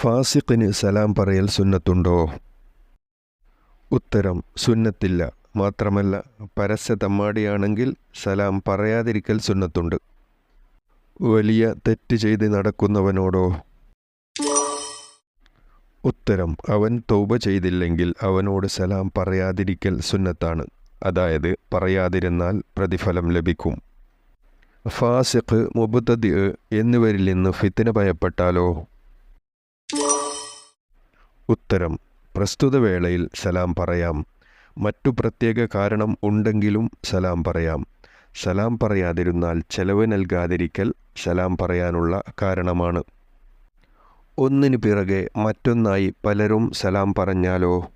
ഫാസിഖിന് സലാം പറയൽ സുന്നത്തുണ്ടോ? ഉത്തരം സുന്നത്തില്ല. മാത്രമല്ല പരസ്യ തമ്മാടിയാണെങ്കിൽ സലാം പറയാതിരിക്കൽ സുന്നത്തുണ്ട്. വലിയ തെറ്റ് ചെയ്ത് നടക്കുന്നവനോടോ? ഉത്തരം അവൻ തൗബ ചെയ്തില്ലെങ്കിൽ അവനോട് സലാം പറയാതിരിക്കൽ സുന്നത്താണ്. അതായത് പറയാതിരുന്നാൽ പ്രതിഫലം ലഭിക്കും. ഫാസിഖ് മുബത്തദി എന്നിവരിൽ നിന്ന് ഫിത്തിന ഭയപ്പെട്ടാലോ? ഉത്തരം. പ്രസ്തുത വേളയിൽ സലാം പറയാം. മറ്റു പ്രത്യേക കാരണം ഉണ്ടെങ്കിലും സലാം പറയാം. സലാം പറയാതിരുന്നാൽ ചെലവ് നൽകാതിരിക്കൽ സലാം പറയാനുള്ള കാരണമാണ്. ഒന്നിനു പിറകെ മറ്റൊന്നായി പലരും സലാം പറഞ്ഞാലോ?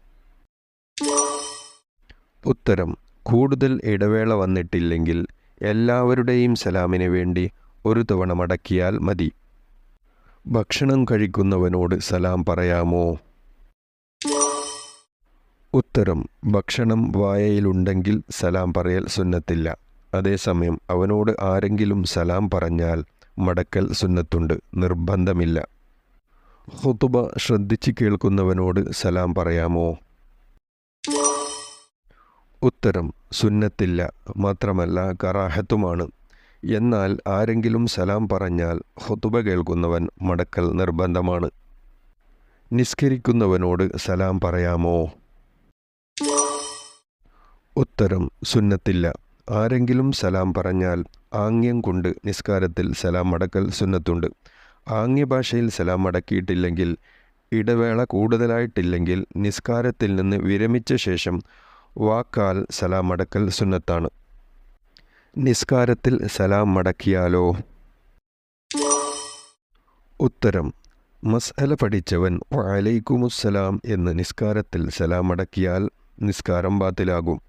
ഉത്തരം. കൂടുതൽ ഇടവേള വന്നിട്ടില്ലെങ്കിൽ എല്ലാവരുടെയും സലാമിന് വേണ്ടി ഒരു തവണ മടക്കിയാൽ മതി. ഭക്ഷണം കഴിക്കുന്നവനോട് സലാം പറയാമോ? ഉത്തരം ഭക്ഷണം വായയിലുണ്ടെങ്കിൽ സലാം പറയൽ സുന്നത്തില്ല. അതേസമയം അവനോട് ആരെങ്കിലും സലാം പറഞ്ഞാൽ മടക്കൽ സുന്നത്തുണ്ട് നിർബന്ധമില്ല. ഹുതുബ ശ്രദ്ധിച്ച് കേൾക്കുന്നവനോട് സലാം പറയാമോ? ഉത്തരം സുന്നത്തില്ല മാത്രമല്ല കറാഹത്തുമാണ്. എന്നാൽ ആരെങ്കിലും സലാം പറഞ്ഞാൽ ഹുതുബ കേൾക്കുന്നവൻ മടക്കൽ നിർബന്ധമാണ്. നിസ്കരിക്കുന്നവനോട് സലാം പറയാമോ? ഉത്തരം സുന്നത്തില്ല. ആരെങ്കിലും സലാം പറഞ്ഞാൽ ആംഗ്യം കൊണ്ട് നിസ്കാരത്തിൽ സലാം അടക്കൽ സുന്നത്തുണ്ട്. ആംഗ്യഭാഷയിൽ സലാം അടക്കിയിട്ടില്ലെങ്കിൽ ഇടവേള കൂടുതലായിട്ടില്ലെങ്കിൽ നിസ്കാരത്തിൽ നിന്ന് വിരമിച്ച ശേഷം വാക്കാൽ സലാം അടക്കൽ സുന്നത്താണ്. നിസ്കാരത്തിൽ സലാം മടക്കിയാലോ ഉത്തരം മസ്അല പഠിച്ചവൻ അലൈക്കുമുസ്സലാം എന്ന് നിസ്കാരത്തിൽ സലാം അടക്കിയാൽ നിസ്കാരം ബാത്തിലാകും.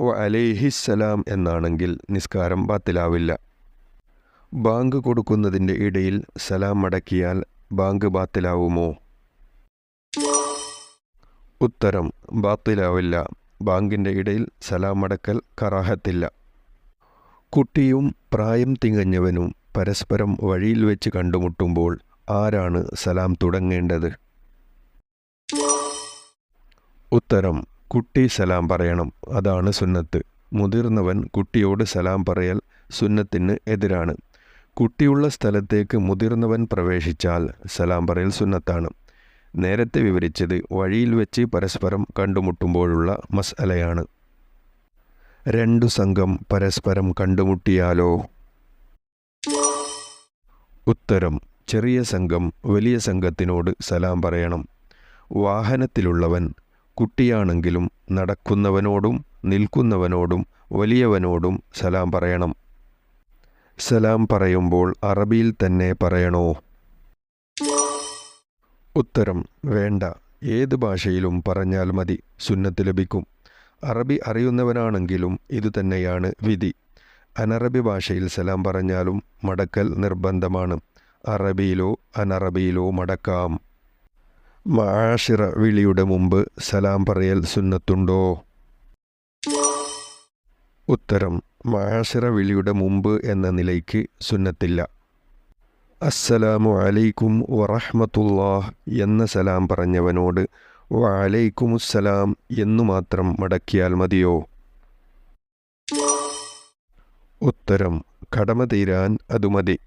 ഓ അലേഹിസ്സലാം എന്നാണെങ്കിൽ നിസ്കാരം ബാത്തിലാവില്ല. ബാങ്ക് കൊടുക്കുന്നതിന്റെ ഇടയിൽ സലാം അടക്കിയാൽ ബാങ്ക് ബാത്തിലാവുമോ? ഉത്തരം ബാത്തിലാവില്ല. ബാങ്കിന്റെ ഇടയിൽ സലാം അടക്കൽ കറാഹത്തില്ല. കുട്ടിയും പ്രായം തികഞ്ഞവനും പരസ്പരം വഴിയിൽ വെച്ച് കണ്ടുമുട്ടുമ്പോൾ ആരാണ് സലാം തുടങ്ങേണ്ടത്? ഉത്തരം കുട്ടി സലാം പറയണം. അതാണ് സുന്നത്ത്. മുതിർന്നവൻ കുട്ടിയോട് സലാം പറയൽ സുന്നത്തിന് എതിരാണ്. കുട്ടിയുള്ള സ്ഥലത്തേക്ക് മുതിർന്നവൻ പ്രവേശിച്ചാൽ സലാം പറയൽ സുന്നത്താണ്. നേരത്തെ വിവരിച്ചത് വഴിയിൽ വെച്ച് പരസ്പരം കണ്ടുമുട്ടുമ്പോഴുള്ള മസ്അലയാണ്. രണ്ടു സംഘം പരസ്പരം കണ്ടുമുട്ടിയാലോ? ഉത്തരം ചെറിയ സംഘം വലിയ സംഘത്തിനോട് സലാം പറയണം. വാഹനത്തിലുള്ളവൻ കുട്ടിയാണെങ്കിലും നടക്കുന്നവനോടും നിൽക്കുന്നവനോടും വലിയവനോടും സലാം പറയണം. സലാം പറയുമ്പോൾ അറബിയിൽ തന്നെ പറയണോ? ഉത്തരം വേണ്ട. ഏത് ഭാഷയിലും പറഞ്ഞാൽ മതി. സുന്നത്ത് ലഭിക്കും. അറബി അറിയുന്നവനാണെങ്കിലും ഇതുതന്നെയാണ് വിധി. അനറബി ഭാഷയിൽ സലാം പറഞ്ഞാലും മടക്കൽ നിർബന്ധമാണ്. അറബിയിലോ അനറബിയിലോ മടക്കാം. മാഷിറ വിളിയുടെ മുമ്പ് സലാം പറയൽ സുന്നത്തുണ്ടോ? ഉത്തരം മാഷിറ വിളിയുടെ മുമ്പ് എന്ന നിലയ്ക്ക് സുന്നത്തില്ല. അസ്സലാമു അലൈക്കും വറഹ്മത്തുള്ളാഹ് എന്ന സലാം പറഞ്ഞവനോട് വഅലൈക്കുമുസ്സലാം എന്നു മാത്രം മടക്കിയാൽ മതിയോ? ഉത്തരം കടമ തീരാൻ അത് മതി.